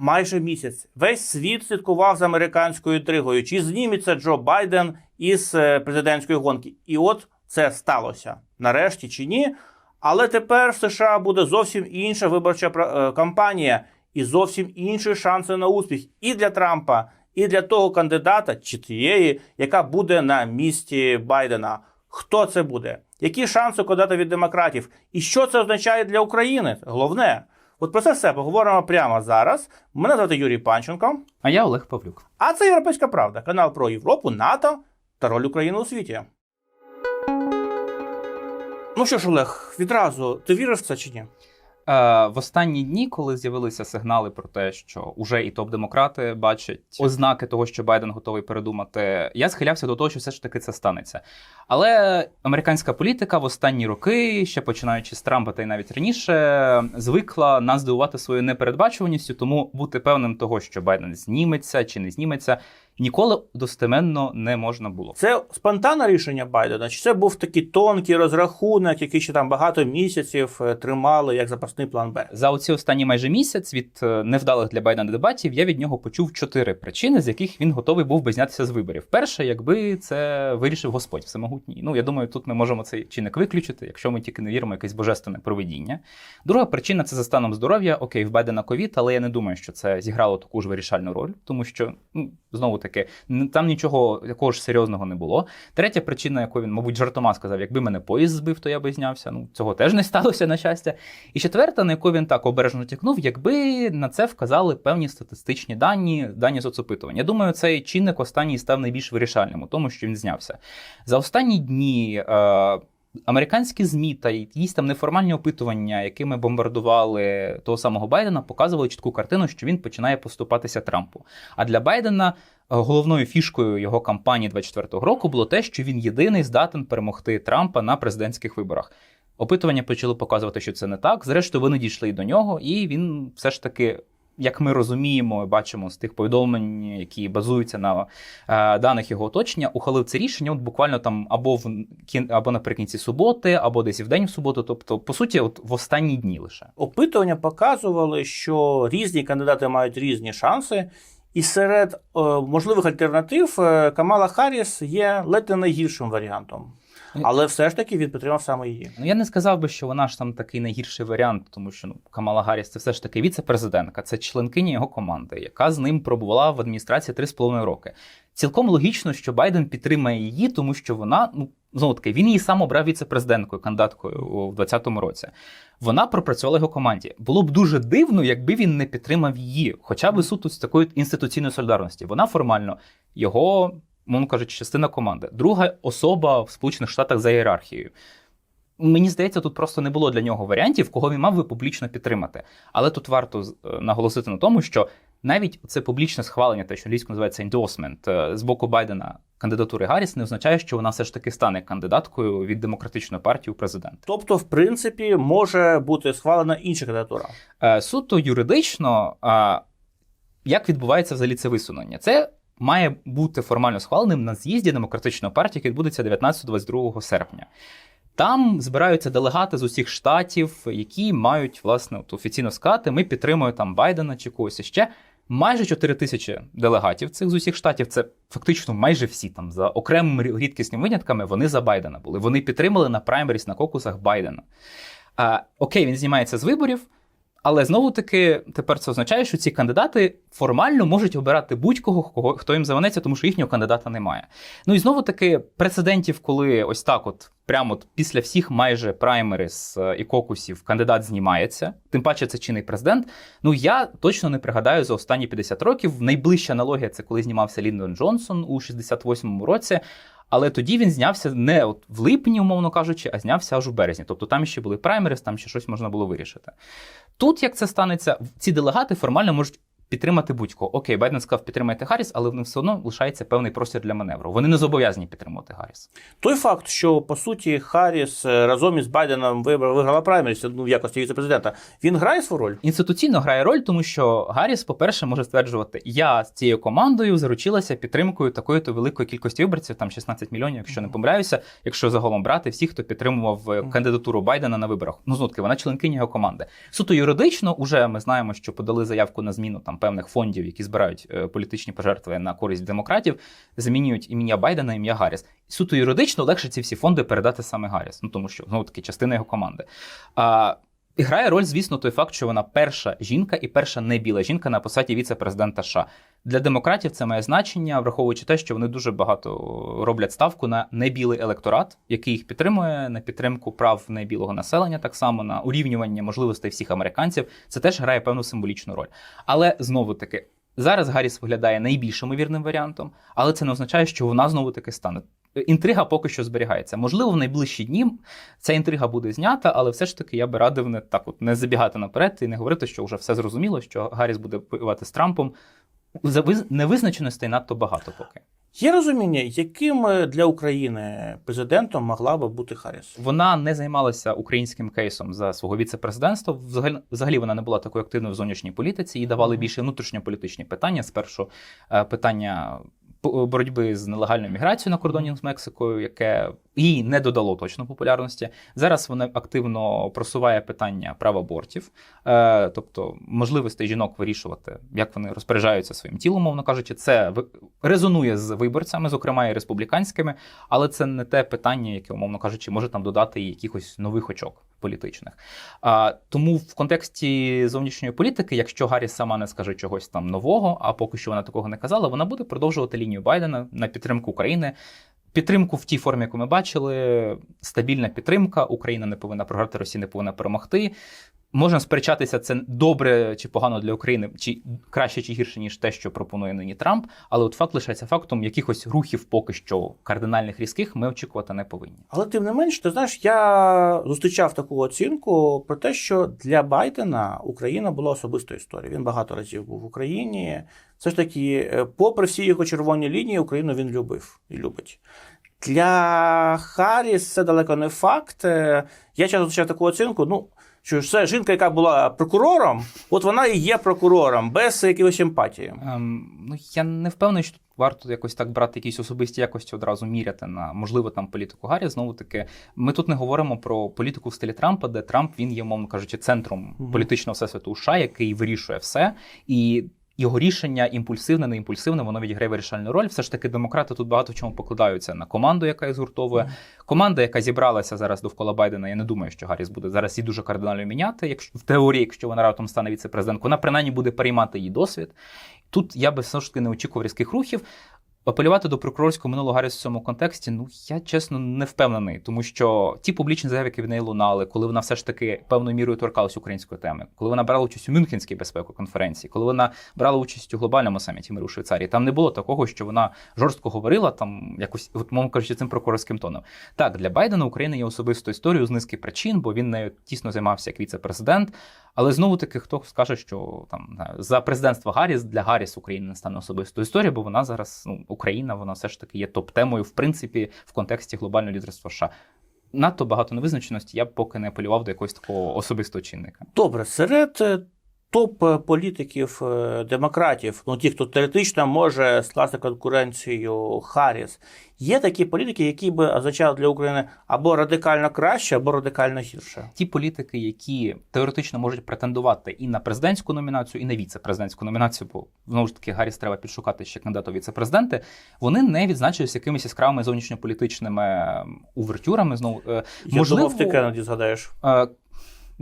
майже місяць. Весь світ слідкував за американською інтригою, чи зніметься Джо Байден із е, президентської гонки. І от це сталося нарешті чи ні. Але тепер в США буде зовсім інша виборча е, кампанія і зовсім інші шанси на успіх і для Трампа, і для того кандидата чи тієї, яка буде на місці Байдена. Хто це буде? Які шанси кандидата від демократів? І що це означає для України? Головне. От про це все поговоримо прямо зараз. Мене звати Юрій Панченко. А я Олег Павлюк. А це Європейська Правда, канал про Європу, НАТО та роль України у світі. Ну що ж, Олег, відразу ти віриш в це чи ні? Е, в останні дні, коли з'явилися сигнали про те, що уже і топ-демократи бачать ознаки того, що Байден готовий передумати, я схилявся до того, що все ж таки це станеться. Але американська політика в останні роки, ще починаючи з Трампа та й навіть раніше, звикла нас здивувати своєю непередбачуваністю, тому бути певним того, що Байден зніметься чи не зніметься, ніколи достеменно не можна було. Це спонтанне рішення Байдена? Чи це був такий тонкий розрахунок, який ще там багато місяців е, тримали як запасний план Б? За оці останні майже місяць від е, невдалих для Байдена дебатів я від нього почув чотири причини, з яких він готовий був би знятися з виборів. Перше, якби це вирішив Господь всемогутній. Ну я думаю, тут ми можемо цей чинник виключити, якщо ми тільки не віримо в якесь божественне провидіння. Друга причина це за станом здоров'я. Окей, в Байдена ковід, але я не думаю, що це зіграло таку ж вирішальну роль, тому що ну знову таки н- там нічого такого ж серйозного не було. Третя причина, яку він, мабуть, жартома сказав, якби мене поїзд збив, то я би знявся. Ну цього теж не сталося на щастя. І четверта, на яку він так обережно тікнув, якби на це вказали певні статистичні дані, дані соцопитування. Я думаю, цей чинник останній став найбільш вирішальним у тому, що він знявся. За останні дні. Е- Американські ЗМІ та якісь там неформальні опитування, якими бомбардували того самого Байдена, показували чітку картину, що він починає поступатися Трампу. А для Байдена е, головною фішкою його кампанії 24-го року було те, що він єдиний здатен перемогти Трампа на президентських виборах. Опитування почали показувати, що це не так. Зрештою, вони дійшли і до нього, і він все ж таки. Як ми розуміємо і бачимо з тих повідомлень, які базуються на е, даних його оточення, ухвалив це рішення. От буквально там або в кін, або наприкінці суботи, або десь в день в суботу. Тобто, по суті, от в останні дні лише. Опитування показували, що різні кандидати мають різні шанси, і серед е, можливих альтернатив е, Камала Харріс є ледь не найгіршим варіантом. Але все ж таки він підтримав саме її. Ну я не сказав би, що вона ж там такий найгірший варіант, тому що ну Камала Гарріс це все ж таки віце-президентка, це членкиня його команди, яка з ним пробувала в адміністрації 3,5 роки. Цілком логічно, що Байден підтримає її, тому що вона ну знову таки він її сам обрав віце-президенткою, кандидаткою у 2020 році. Вона пропрацювала його команді. Було б дуже дивно, якби він не підтримав її, хоча б суто з такої інституційної солідарності. Вона формально його, мовно кажучи, частина команди. Друга особа в Сполучених Штатах за ієрархією. Мені здається, тут просто не було для нього варіантів, кого він мав би публічно підтримати. Але тут варто е, наголосити на тому, що навіть це публічне схвалення, те, що англійською називається endorsement, е, з боку Байдена кандидатури Гарріс, не означає, що вона все ж таки стане кандидаткою від демократичної партії у президент. Тобто, в принципі, може бути схвалена інша кандидатура. Е, Суто юридично, як відбувається взагалі це висунення? Це має бути формально схваленим на з'їзді демократичної партії, який відбудеться 19-22 серпня. Там збираються делегати з усіх штатів, які мають власне от, офіційно сказати, ми підтримуємо там Байдена чи когось іще. Майже 4 тисячі делегатів цих з усіх штатів. Це фактично майже всі там за окремими рідкісними винятками. Вони за Байдена були. Вони підтримали на праймеріс на кокусах Байдена. А, окей, він знімається з виборів. Але знову таки тепер це означає, що ці кандидати формально можуть обирати будь-кого, кого хто їм заманеться, тому що їхнього кандидата немає. Ну і знову таки прецедентів, коли ось так, от прямо от після всіх майже праймерис е, і кокусів кандидат знімається. Тим паче це чинний президент. Ну я точно не пригадаю за останні 50 років. Найближча аналогія це коли знімався Ліндон Джонсон у 68-му році. Але тоді він знявся не от в липні, умовно кажучи, а знявся аж у березні. Тобто там ще були праймерис, там ще щось можна було вирішити. Тут, як це станеться, ці делегати формально можуть підтримати будь-кого. Окей, Байден сказав, підтримайте Гарріс, але в них все одно лишається певний простір для маневру. Вони не зобов'язані підтримувати Гарріс. Той факт, що по суті Харріс е, разом із Байденом виграла праймеріс, ну в якості віце-президента, він грає свою роль. Інституційно грає роль, тому що Гарріс, по-перше, може стверджувати, я з цією командою заручилася підтримкою такої-то великої кількості виборців, там 16 мільйонів, якщо не помиляюся, якщо загалом брати всіх, хто підтримував е, кандидатуру Байдена на виборах. Ну знов таки, вона членкиня його команди. Суто юридично, уже ми знаємо, що подали заявку на зміну там певних фондів, які збирають е, політичні пожертви на користь демократів, замінюють ім'я Байдена ім'я Гарріс. Суто юридично легше ці всі фонди передати саме Гарріс, ну тому що знову таки частина його команди. А, і грає роль, звісно, той факт, що вона перша жінка і перша не біла жінка на посаді віце-президента США. Для демократів це має значення, враховуючи те, що вони дуже багато роблять ставку на небілий електорат, який їх підтримує, на підтримку прав небілого населення, так само на урівнювання можливостей всіх американців. Це теж грає певну символічну роль. Але знову таки. Зараз Гарріс виглядає найбільш ймовірним варіантом, але це не означає, що вона знову таки стане. Інтрига поки що зберігається. Можливо, в найближчі дні ця інтрига буде знята, але все ж таки я би радив не так, от не забігати наперед і не говорити, що вже все зрозуміло, що Гарріс буде воювати з Трампом. Завиз- Невизначеностей надто багато поки. Є розуміння, яким е, для України президентом могла би бути Харріс? Вона не займалася українським кейсом за свого віце-президентства. Взагалі, взагалі вона не була такою активною в зовнішній політиці. Їй давали більше внутрішньополітичні питання. Спершу е, питання боротьби з нелегальною міграцією на кордоні з Мексикою, яке їй не додало точно популярності. Зараз вона активно просуває питання прав абортів, е, тобто можливостей жінок вирішувати, як вони розпоряджаються своїм тілом, мовно кажучи, це резонує з виборцями, зокрема і республіканськими, але це не те питання, яке, умовно кажучи, може там додати якихось нових очок політичних. А, тому в контексті зовнішньої політики, якщо Гарріс сама не скаже чогось там нового, а поки що вона такого не казала, вона буде продовжувати лінію Байдена на підтримку України. Підтримку в тій формі, яку ми бачили, стабільна підтримка. Україна не повинна програти, Росія не повинна перемогти. Можна сперечатися, це добре чи погано для України, чи краще чи гірше, ніж те, що пропонує нині Трамп. Але от факт лишається фактом, якихось рухів поки що кардинальних різких ми очікувати не повинні. Але тим не менш, ти знаєш, я зустрічав таку оцінку про те, що для Байдена Україна була особистою історією. Він багато разів був в Україні. Все ж таки, е, попри всі його червоні лінії, Україну він любив і любить. Для Харріс це далеко не факт. Е, Я часто зустрічав таку оцінку. Ну, що це жінка, яка була прокурором, от вона і є прокурором, без якихось емпатії. Ем, ну я не впевнений, що тут варто якось так брати якісь особисті якості одразу міряти на можливо там політику Гаррі. Знову таки, ми тут не говоримо про політику в стилі Трампа, де Трамп він є, мовно кажучи, центром Мгм. політичного всесвіту США, який вирішує все і. Його рішення імпульсивне, не імпульсивне, воно відіграє вирішальну роль. Все ж таки, демократи тут багато в чому покладаються на команду, яка їх згуртовує. Команда, яка зібралася зараз довкола Байдена, я не думаю, що Гарріс буде зараз її дуже кардинально міняти. Якщо в теорії, якщо вона раптом стане віце-президенткою, вона принаймні буде переймати її досвід. Тут я би все ж таки не очікував різких рухів. Апелювати до прокурорського минулого Гарріс в цьому контексті, ну я чесно не впевнений, тому що ті публічні заяви, які в неї лунали, коли вона все ж таки певною мірою торкалась української теми, коли вона брала участь у Мюнхенській безпековій конференції, коли вона брала участь у глобальному саміті миру в Швейцарії, там не було такого, що вона жорстко говорила там якось, от кажучи, цим прокурорським тоном. Так, для Байдена Україна є особистою історією з низки причин, бо він нею тісно займався як віце-президент. Але знову таки, хто скаже, що там за президентства Гарріс для Гарріс Україна не стане особистою історією, бо вона зараз ну, Україна, вона все ж таки є топ-темою, в принципі, в контексті глобального лідерства США. Надто багато невизначеності, я б поки не апелював до якогось такого особистого чинника. Добре, серед е, топ-політиків е, демократів, ну ті, хто теоретично може скласти конкуренцію Харріс, є такі політики, які би означали для України або радикально краще, або радикально гірше. Ті політики, які теоретично можуть претендувати і на президентську номінацію, і на віце-президентську номінацію, бо знову ж таки Гарріс треба підшукати ще кандидата у віце-президенти, вони не відзначилися якимись яскравими зовнішньополітичними увертюрами. Знову е, Я Можливо- думав, ти Кеннеді згадаєш.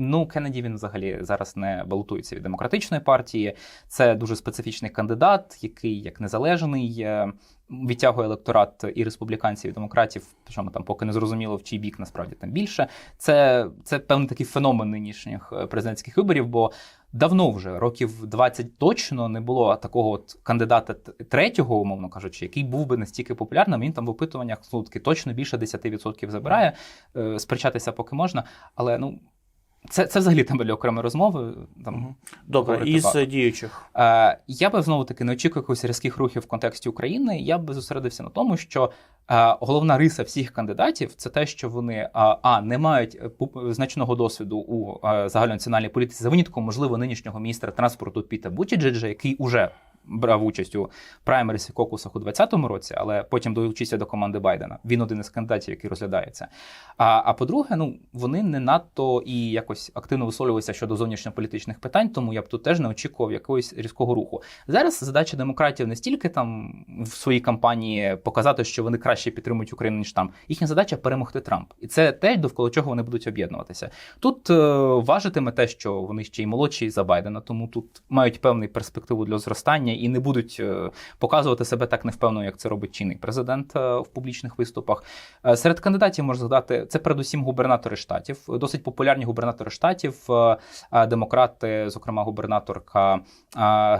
Ну, Кеннеді він взагалі зараз не балотується від демократичної партії. Це дуже специфічний кандидат, який як незалежний е, відтягує електорат і республіканців, і демократів. Причому там поки не зрозуміло, в чий бік насправді там більше. Це, це певний такий феномен нинішніх е, президентських виборів, бо давно вже років 20 точно не було такого от кандидата третього, умовно кажучи, який був би настільки популярним. Він там в опитуваннях ну, таки точно більше 10% забирає. Е, Сперечатися поки можна, але ну. Це, це взагалі тема для окремої розмови. Там, Добре, із багато. е, діючих. Е, я би знову таки не очікував якихось різких рухів в контексті України. Я би зосередився на тому, що е, головна риса всіх кандидатів це те, що вони а, а не мають е, значного досвіду у е, загальнонаціональній політиці за винятком, можливо, нинішнього міністра транспорту Піта Бутіджеджа, який уже брав участь у праймерісі кокусах у 2020 році, але потім долучився до команди Байдена. Він один із кандидатів, який розглядається. А, а по-друге, ну вони не надто і якось активно висловлювалися щодо зовнішньополітичних питань, тому я б тут теж не очікував якогось різкого руху. Зараз задача демократів не стільки там в своїй кампанії показати, що вони краще підтримують Україну ніж там. Їхня задача перемогти Трамп, і це те, довкола чого вони будуть об'єднуватися. Тут е, важитиме те, що вони ще й молодші за Байдена, тому тут мають певну перспективу для зростання і не будуть е, показувати себе так невпевнено, як це робить чинний президент е, в публічних виступах. Е, Серед кандидатів можна згадати це передусім губернатори штатів, досить популярні губернатори штатів, демократи, зокрема губернаторка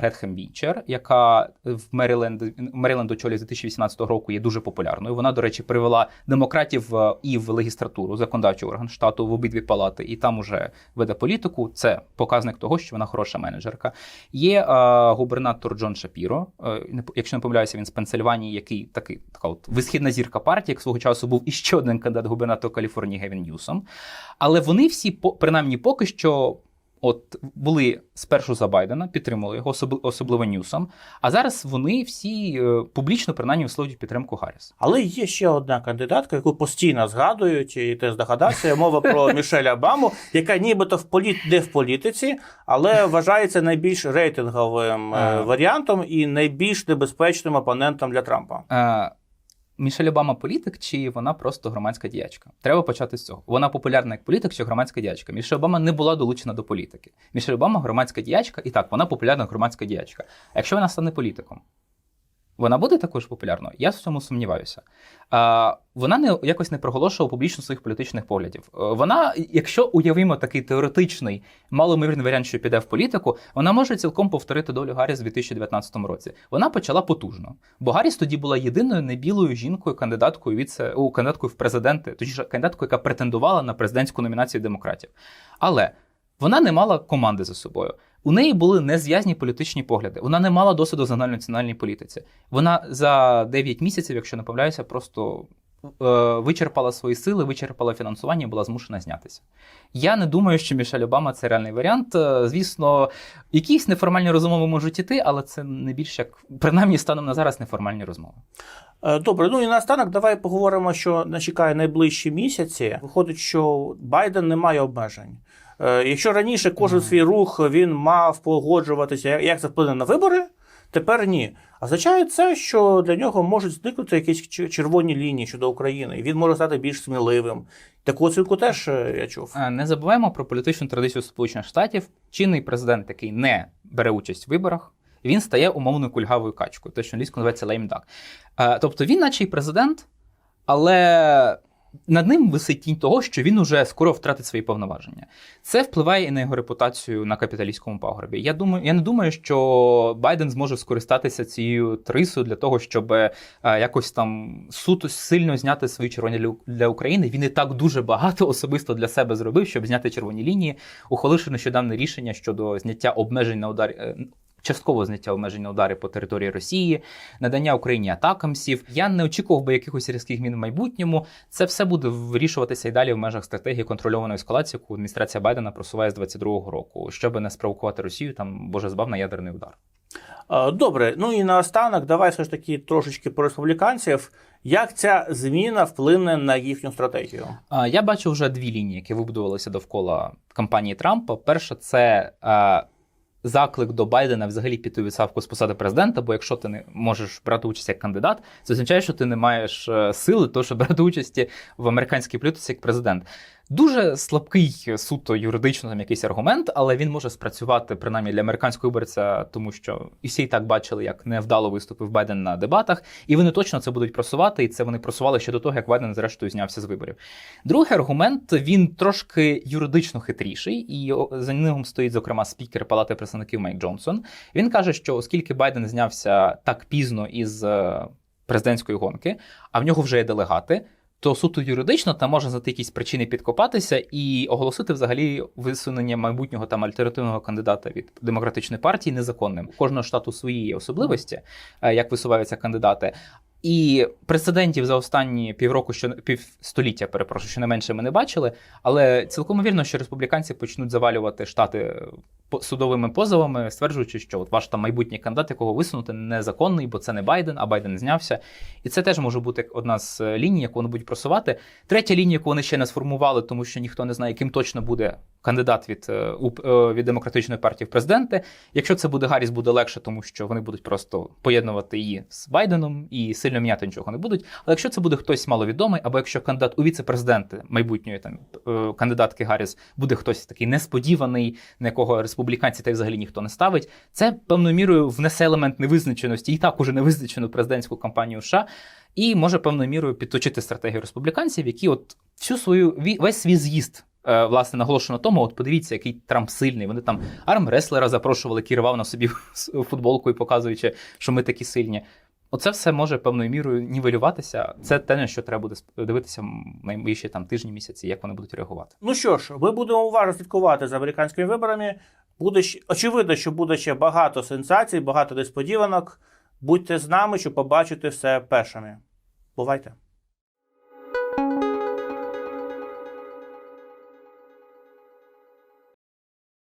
Гретхем Вінчер, яка в Меріленд Меріленд очолі з 2018 року є дуже популярною. Вона, до речі, привела демократів і в легістратуру, законодавчий орган штату в обидві палати, і там уже веде політику. Це показник того, що вона хороша менеджерка. Є губернатор Джон Шапіро, е, якщо не помиляюся, він з Пенсильванії, який такий така от висхідна зірка партії, як свого часу був іще один кандидат губернатор Каліфорнії Гевін Ньюсом. Але вони всі, принаймні, поки що. От були спершу за Байдена, підтримали його, особ- особливо Ньюсом. А зараз вони всі е, публічно принаймні висловлюють підтримку Гарріс. Але є ще одна кандидатка, яку постійно згадують, і ти здогадався. Мова про Мішель Обаму, яка нібито в політ... не в політиці, але вважається найбільш рейтинговим е, варіантом і найбільш небезпечним опонентом для Трампа. Мішель Обама політик, чи вона просто громадська діячка? Треба почати з цього. Вона популярна як політик чи громадська діячка. Мішель Обама не була долучена до політики. Мішель Обама громадська діячка, і так, вона популярна громадська діячка. А якщо вона стане політиком, вона буде також популярною? Я в цьому сумніваюся. А, вона не якось не проголошувала публічно своїх політичних поглядів. Е, Вона, якщо уявимо такий теоретичний, малоймовірний варіант, що піде в політику, вона може цілком повторити долю Гарріс у 2019 році. Вона почала потужно. Бо Гарріс тоді була єдиною небілою жінкою, кандидаткою віце у кандидаткою в президенти, точніше кандидаткою, яка претендувала на президентську номінацію демократів. Але вона не мала команди за собою. У неї були незв'язні політичні погляди. Вона не мала досвіду загальнонаціональній політиці. Вона за 9 місяців, якщо не помиляюся, просто е, вичерпала свої сили, вичерпала фінансування і була змушена знятися. Я не думаю, що Мішель Обама це реальний варіант. Е, Звісно, якісь неформальні розмови можуть іти, але це не більш як принаймні станом на зараз неформальні розмови. Е, Добре, ну і наостанок давай поговоримо, що нас чекає найближчі місяці. Виходить, що Байден не має обмежень. Е, Якщо раніше кожен свій рух він мав погоджуватися, як- це вплине на вибори, тепер ні. Означає це, що для нього можуть зникнути якісь червоні лінії щодо України, і він може стати більш сміливим. Таку оцінку теж е, я чув. Е, Не забуваємо про політичну традицію Сполучених Штатів. Чинний президент, який не бере участь в виборах, він стає умовною кульгавою качкою, те, що англійською називається леймдак. Тобто він, наче й президент, але над ним висить тінь того, що він уже скоро втратить свої повноваження. Це впливає і на його репутацію на капіталістському пагорбі. Я думаю, я не думаю, що Байден зможе скористатися цією трисою для того, щоб е, якось там суто сильно зняти свої червоні для України. Він і так дуже багато особисто для себе зробив, щоб зняти червоні лінії, ухваливши нещодавне рішення щодо зняття обмежень на удар. Частково зняття обмежень на удари по території Росії, надання Україні атакамсів. Я не очікував би якихось різких змін в майбутньому. Це все буде вирішуватися і далі в межах стратегії контрольованої ескалації, яку адміністрація Байдена просуває з 22-го року, щоб не спровокувати Росію там боже збав на ядерний удар. Добре, ну і наостанок, давай все ж таки трошечки про республіканців. Як ця зміна вплине на їхню стратегію? Я бачу вже дві лінії, які вибудувалися довкола кампанії Трампа. Перша це заклик до Байдена взагалі піти у відставку з посади президента. Бо якщо ти не можеш брати участь як кандидат, це означає, що ти не маєш е, сили, то щоб брати участь в американській політиці як президент. Дуже слабкий суто юридично там якийсь аргумент, але він може спрацювати принаймні для американського виборця, тому що і всі і так бачили, як невдало виступив Байден на дебатах, і вони точно це будуть просувати, і це вони просували ще до того, як Байден зрештою знявся з виборів. Другий аргумент він трошки юридично хитріший, і за ним стоїть зокрема спікер Палати представників Майк Джонсон. Він каже, що оскільки Байден знявся так пізно із е, президентської гонки, а в нього вже є делегати. То суто юридично там можна знайти якісь причини підкопатися і оголосити взагалі висунення майбутнього там альтернативного кандидата від демократичної партії незаконним. У кожного штату свої особливості, е, як висуваються кандидати. І прецедентів за останні півроку, що півстоліття, перепрошую, що не менше ми не бачили. Але цілком вірно, що республіканці почнуть завалювати штати по- судовими позовами, стверджуючи, що от ваш там майбутній кандидат, якого висунути, незаконний, бо це не Байден, а Байден знявся. І це теж може бути одна з е, ліній, яку вони будуть просувати. Третя лінія, яку вони ще не сформували, тому що ніхто не знає, ким точно буде кандидат від, е, е, від демократичної партії в президенти. Якщо це буде Гарріс, буде легше, тому що вони будуть просто поєднувати її з Байденом і сильно міняти нічого не будуть. Але якщо це буде хтось маловідомий, або якщо кандидат у віце-президенти майбутньої там е, кандидатки Гарріс буде хтось такий несподіваний, на якого республіканці та й взагалі ніхто не ставить, це певною мірою внесе елемент невизначеності і так уже невизначену президентську кампанію США. І може певною мірою підточити стратегію республіканців, які от всю свою весь свій з'їзд. е, Власне, наголошено на тому, от подивіться, який Трамп сильний. Вони там армреслера запрошували, керував на собі футболку і показуючи, що ми такі сильні. Оце все може певною мірою нівелюватися. Це те, на що треба буде дивитися найближчі там тижні, місяці, як вони будуть реагувати. Ну що ж, ми будемо уважно слідкувати за американськими виборами. Буде ще- очевидно, що буде ще багато сенсацій, багато несподіванок. Будьте з нами, щоб побачити все першими. Бувайте!